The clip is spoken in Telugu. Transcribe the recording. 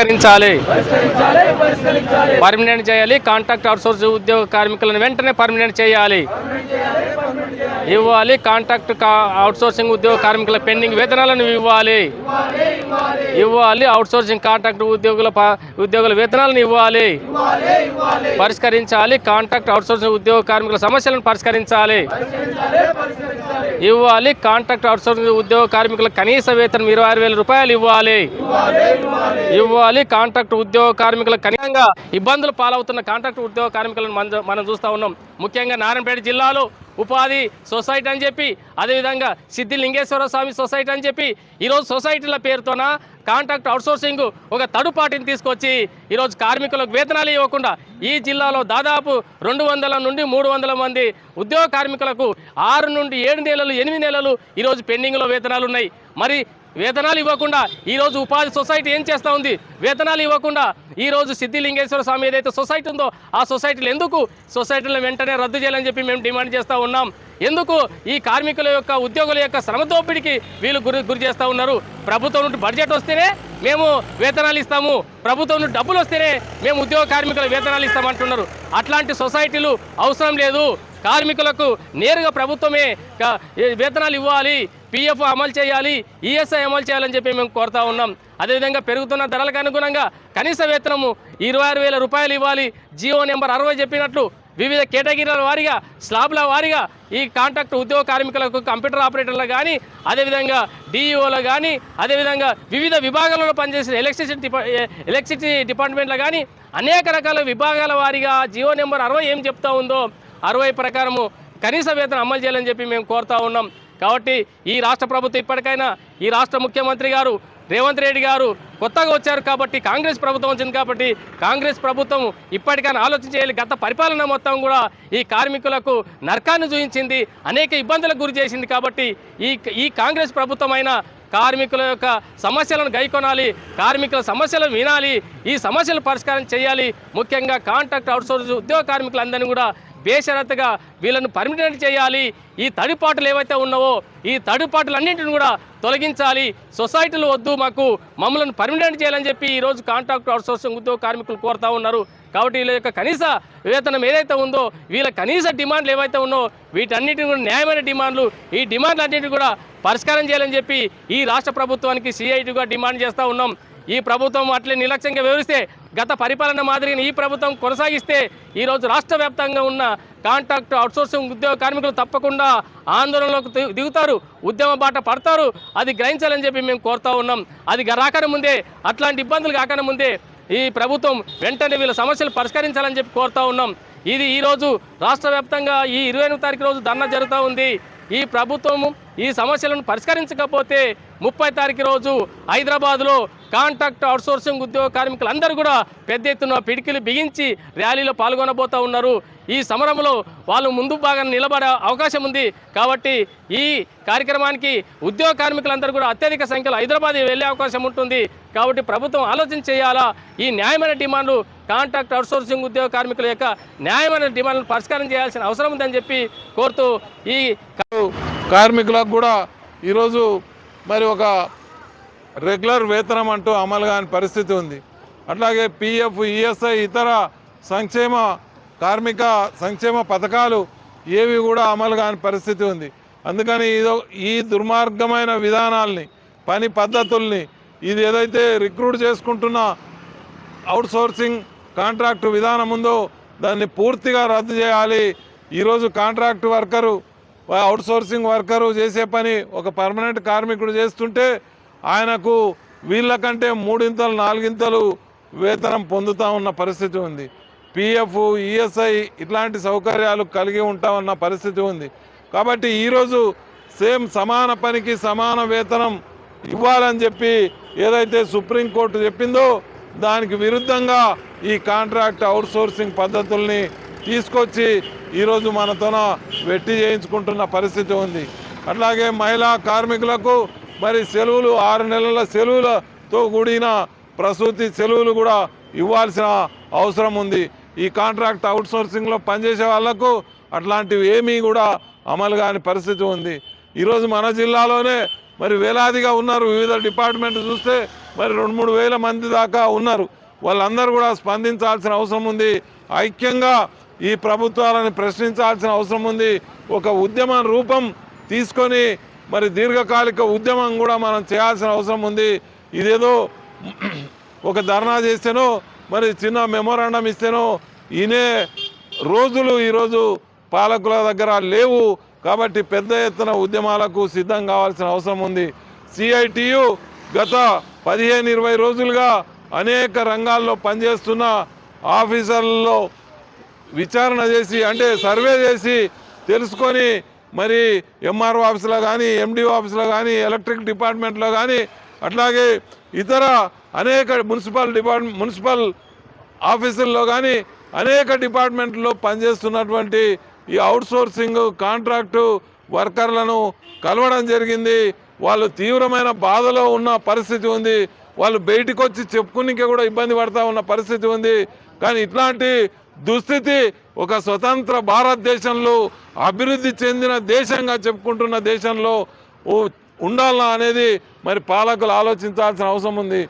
పరిష్కరించాలి. పర్మనెంట్ చేయాలి. కాంట్రాక్ట్ అవుట్సోర్స్ ఉద్యోగ కార్మికులను వెంటనే పర్మనెంట్ చేయాలి. ఇవ్వాలి. కాంట్రాక్ట్ అవుట్సోర్సింగ్ ఉద్యోగ కార్మికుల పెండింగ్ వేతనాలను ఇవ్వాలి. ఇవ్వాలి అవుట్సోర్సింగ్ కాంట్రాక్ట్ ఉద్యోగుల ఉద్యోగుల వేతనాలను ఇవ్వాలి. పరిష్కరించాలి. కాంట్రాక్ట్ అవుట్సోర్సింగ్ ఉద్యోగ కార్మికుల సమస్యలను పరిష్కరించాలి. ఇవ్వాలి. కాంట్రాక్ట్ అవుట్సోర్సింగ్ ఉద్యోగ కార్మికులకు కనీస వేతనం ఇరవై ఆరు వేల రూపాయలు ఇవ్వాలి. ఇవ్వాలి. కాంట్రాక్ట్ ఉద్యోగ కార్మికులకు కనీసంగా ఇబ్బందులు పాలవుతున్న కాంట్రాక్ట్ ఉద్యోగ కార్మికులను మనం చూస్తూ ఉన్నాం. ముఖ్యంగా నారాయణపేట జిల్లాలో ఉపాధి సొసైటీ అని చెప్పి అదేవిధంగా సిద్ధి లింగేశ్వర స్వామి సొసైటీ అని చెప్పి ఈరోజు సొసైటీల పేరుతోన కాంట్రాక్ట్ అవుట్సోర్సింగ్ ఒక తడుపాటిని తీసుకొచ్చి ఈరోజు కార్మికులకు వేతనాలు ఇవ్వకుండా ఈ జిల్లాలో దాదాపు రెండు వందల నుండి మూడు వందల మంది ఉద్యోగ కార్మికులకు ఆరు నుండి ఏడు నెలలు ఎనిమిది నెలలు ఈరోజు పెండింగ్లో వేతనాలు ఉన్నాయి. మరి వేతనాలు ఇవ్వకుండా ఈరోజు ఉపాధి సొసైటీ ఏం చేస్తూ ఉంది? వేతనాలు ఇవ్వకుండా ఈరోజు సిద్ధిలింగేశ్వర స్వామి ఏదైతే సొసైటీ ఉందో ఆ సొసైటీలు ఎందుకు? సొసైటీలను వెంటనే రద్దు చేయాలని చెప్పి మేము డిమాండ్ చేస్తూ ఉన్నాం. ఎందుకు? ఈ కార్మికుల యొక్క ఉద్యోగుల యొక్క శ్రమ దోపిడీకి వీళ్ళు గురి గురి చేస్తూ ఉన్నారు. ప్రభుత్వం నుండి బడ్జెట్ వస్తేనే మేము వేతనాలు ఇస్తాము. ప్రభుత్వం నుండి డబ్బులు వస్తేనే మేము ఉద్యోగ కార్మికుల వేతనాలు ఇస్తామంటున్నారు. అట్లాంటి సొసైటీలు అవసరం లేదు. కార్మికులకు నేరుగా ప్రభుత్వమే వేతనాలు ఇవ్వాలి. పిఎఫ్ అమలు చేయాలి ఈఎస్ఐ అమలు చేయాలని చెప్పి మేము కోరుతా ఉన్నాం. అదేవిధంగా పెరుగుతున్న ధరలకు అనుగుణంగా కనీస వేతనము ఇరవై ఆరు వేల రూపాయలు ఇవ్వాలి. జియో నెంబర్ అరవై చెప్పినట్లు వివిధ కేటగిరీల వారీగా స్లాబ్ల వారీగా ఈ కాంట్రాక్ట్ ఉద్యోగ కార్మికులకు కంప్యూటర్ ఆపరేటర్లు కానీ అదేవిధంగా డిఈఓలు కానీ అదేవిధంగా వివిధ విభాగాలలో పనిచేసిన ఎలక్ట్రిసిటీ డిపా ఎలక్ట్రిసిటీ డిపార్ట్మెంట్లో కానీ అనేక రకాల విభాగాల వారీగా జియో నెంబర్ అరవై ఏం చెప్తా ఉందో అరవై ప్రకారము కనీస వేతనం అమలు చేయాలని చెప్పి మేము కోరుతా ఉన్నాం. కాబట్టి ఈ రాష్ట్ర ప్రభుత్వం ఇప్పటికైనా ఈ రాష్ట్ర ముఖ్యమంత్రి గారు రేవంత్ రెడ్డి గారు కొత్తగా వచ్చారు కాబట్టి కాంగ్రెస్ ప్రభుత్వం వచ్చింది కాబట్టి కాంగ్రెస్ ప్రభుత్వం ఇప్పటికైనా ఆలోచన చేయాలి. గత పరిపాలన మొత్తం కూడా ఈ కార్మికులకు నరకాన్ని చూపించింది. అనేక ఇబ్బందులకు గురి చేసింది కాబట్టి ఈ ఈ కాంగ్రెస్ ప్రభుత్వం అయినా కార్మికుల యొక్క సమస్యలను గైకొనాలి. కార్మికుల సమస్యలను వినాలి. ఈ సమస్యలు పరిష్కారం చేయాలి. ముఖ్యంగా కాంట్రాక్ట్ అవుట్సోర్స్ ఉద్యోగ కార్మికులందరినీ కూడా బేషరత్తుగా వీళ్ళను పర్మినెంట్ చేయాలి. ఈ తడిపాటులు ఏవైతే ఉన్నావో ఈ తడిపాటులన్నింటిని కూడా తొలగించాలి. సొసైటీలు వద్దు మాకు మమ్మల్ని పర్మినెంట్ చేయాలని చెప్పి ఈరోజు కాంట్రాక్ట్ అవుట్సోర్సింగ్ ఉద్యోగ కార్మికులు కోరుతూ ఉన్నారు. కాబట్టి వీళ్ళ యొక్క కనీస వేతనం ఏదైతే ఉందో వీళ్ళ కనీస డిమాండ్లు ఏవైతే ఉన్నో వీటన్నిటిని కూడా న్యాయమైన డిమాండ్లు ఈ డిమాండ్లు అన్నింటినీ కూడా పరిష్కారం చేయాలని చెప్పి ఈ రాష్ట్ర ప్రభుత్వానికి సిఐటిగా డిమాండ్ చేస్తూ ఉన్నాం. ఈ ప్రభుత్వం అట్లే నిర్లక్ష్యంగా వివరిస్తే గత పరిపాలన మాదిరిని ఈ ప్రభుత్వం కొనసాగిస్తే ఈరోజు రాష్ట్ర వ్యాప్తంగా ఉన్న కాంట్రాక్ట్ అవుట్సోర్సింగ్ ఉద్యోగ కార్మికులు తప్పకుండా ఆందోళనలోకి దిగు- దిగుతారు ఉద్యమ బాట పడతారు అది గ్రహించాలని చెప్పి మేము కోరుతా ఉన్నాం. అది గ- ముందే అట్లాంటి ఇబ్బందులు కాకనే ముందే ఈ ప్రభుత్వం వెంటనే వీళ్ళ సమస్యలు పరిష్కరించాలని చెప్పి కోరుతా ఉన్నాం. ఇది ఈరోజు రాష్ట్ర వ్యాప్తంగా ఈ ఇరవై ఎనిమిది తారీఖు రోజు ధర్నా జరుగుతూ ఉంది. ఈ ప్రభుత్వము ఈ సమస్యలను పరిష్కరించకపోతే ముప్పై తారీఖు రోజు హైదరాబాద్లో కాంట్రాక్ట్ అవుట్సోర్సింగ్ ఉద్యోగ కార్మికులందరూ కూడా పెద్ద ఎత్తున పిడికిలు బిగించి ర్యాలీలో పాల్గొనబోతూ ఉన్నారు. ఈ సమరంలో వాళ్ళు ముందు భాగాన్ని నిలబడే అవకాశం ఉంది కాబట్టి ఈ కార్యక్రమానికి ఉద్యోగ కార్మికులందరూ కూడా అత్యధిక సంఖ్యలో హైదరాబాద్ వెళ్ళే అవకాశం ఉంటుంది. కాబట్టి ప్రభుత్వం ఆలోచన చేయాలా? ఈ న్యాయమైన డిమాండ్లు కాంట్రాక్ట్ అవుట్సోర్సింగ్ ఉద్యోగ కార్మికుల యొక్క న్యాయమైన డిమాండ్లు పరిష్కారం చేయాల్సిన అవసరం ఉందని చెప్పి కోరుతూ ఈ కార్మికులకు కూడా ఈరోజు మరి ఒక రెగ్యులర్ వేతనం అంటూ అమలు కాని పరిస్థితి ఉంది. అట్లాగే పిఎఫ్ ఈఎస్ఐ ఇతర సంక్షేమ కార్మిక సంక్షేమ పథకాలు ఏవి కూడా అమలు కాని పరిస్థితి ఉంది. అందుకని ఇదో ఈ దుర్మార్గమైన విధానాల్ని పని పద్ధతుల్ని ఇది ఏదైతే రిక్రూట్ చేసుకుంటున్న అవుట్సోర్సింగ్ కాంట్రాక్ట్ విధానం ఉందో దాన్ని పూర్తిగా రద్దు చేయాలి. ఈరోజు కాంట్రాక్ట్ వర్కరు అవుట్సోర్సింగ్ వర్కరు చేసే పని ఒక పర్మనెంట్ కార్మికుడు చేస్తుంటే ఆయనకు వీళ్ళకంటే మూడింతలు నాలుగింతలు వేతనం పొందుతూ ఉన్న పరిస్థితి ఉంది. పిఎఫ్ ఈఎస్ఐ ఇట్లాంటి సౌకర్యాలు కలిగి ఉంటామన్న పరిస్థితి ఉంది. కాబట్టి ఈరోజు సేమ్ సమాన పనికి సమాన వేతనం ఇవ్వాలని చెప్పి ఏదైతే సుప్రీంకోర్టు చెప్పిందో దానికి విరుద్ధంగా ఈ కాంట్రాక్ట్ అవుట్సోర్సింగ్ పద్ధతుల్ని తీసుకొచ్చి ఈరోజు మనతోన వెట్టి చేయించుకుంటున్న పరిస్థితి ఉంది. అట్లాగే మహిళా కార్మికులకు మరి సెలవులు ఆరు నెలల సెలవులతో కూడిన ప్రసూతి సెలవులు కూడా ఇవ్వాల్సిన అవసరం ఉంది. ఈ కాంట్రాక్ట్ అవుట్సోర్సింగ్లో పనిచేసే వాళ్ళకు అట్లాంటివి ఏమీ కూడా అమలు కాని పరిస్థితి ఉంది. ఈరోజు మన జిల్లాలోనే మరి వేలాదిగా ఉన్నారు. వివిధ డిపార్ట్మెంట్ చూస్తే మరి రెండు మూడు వేల మంది దాకా ఉన్నారు. వాళ్ళందరూ కూడా స్పందించాల్సిన అవసరం ఉంది. ఐక్యంగా ఈ ప్రభుత్వాలను ప్రశ్నించాల్సిన అవసరం ఉంది. ఒక ఉద్యమ రూపం తీసుకొని మరి దీర్ఘకాలిక ఉద్యమం కూడా మనం చేయాల్సిన అవసరం ఉంది. ఇదేదో ఒక ధర్నా చేస్తేనో మరి చిన్న మెమోరాండం ఇస్తేనో ఈయనే రోజులు ఈరోజు పాలకుల దగ్గర లేవు. కాబట్టి పెద్ద ఎత్తున ఉద్యమాలకు సిద్ధం కావాల్సిన అవసరం ఉంది. సిఐటియు గత పదిహేను ఇరవై రోజులుగా అనేక రంగాల్లో పనిచేస్తున్న ఆఫీసర్లలో విచారణ చేసి అంటే సర్వే చేసి తెలుసుకొని మరి ఎంఆర్ఓ ఆఫీస్లో కానీ ఎండిఓ ఆఫీసులో కానీ ఎలక్ట్రిక్ డిపార్ట్మెంట్లో కానీ అట్లాగే ఇతర అనేక మున్సిపల్ డిపార్ట్మెంట్ మున్సిపల్ ఆఫీసుల్లో కానీ అనేక డిపార్ట్మెంట్లో పనిచేస్తున్నటువంటి ఈ అవుట్సోర్సింగ్ కాంట్రాక్టు వర్కర్లను కలవడం జరిగింది. వాళ్ళు తీవ్రమైన బాధలో ఉన్న పరిస్థితి ఉంది. వాళ్ళు బయటకు వచ్చి చెప్పుకునికే కూడా ఇబ్బంది పడతా ఉన్న పరిస్థితి ఉంది. కానీ ఇట్లాంటి దుస్థితి ఒక స్వతంత్ర భారతదేశంలో అభివృద్ధి చెందిన దేశంగా చెప్పుకుంటున్న దేశంలో ఉండాలా అనేది మరి పాలకులు ఆలోచించాల్సిన అవసరం ఉంది.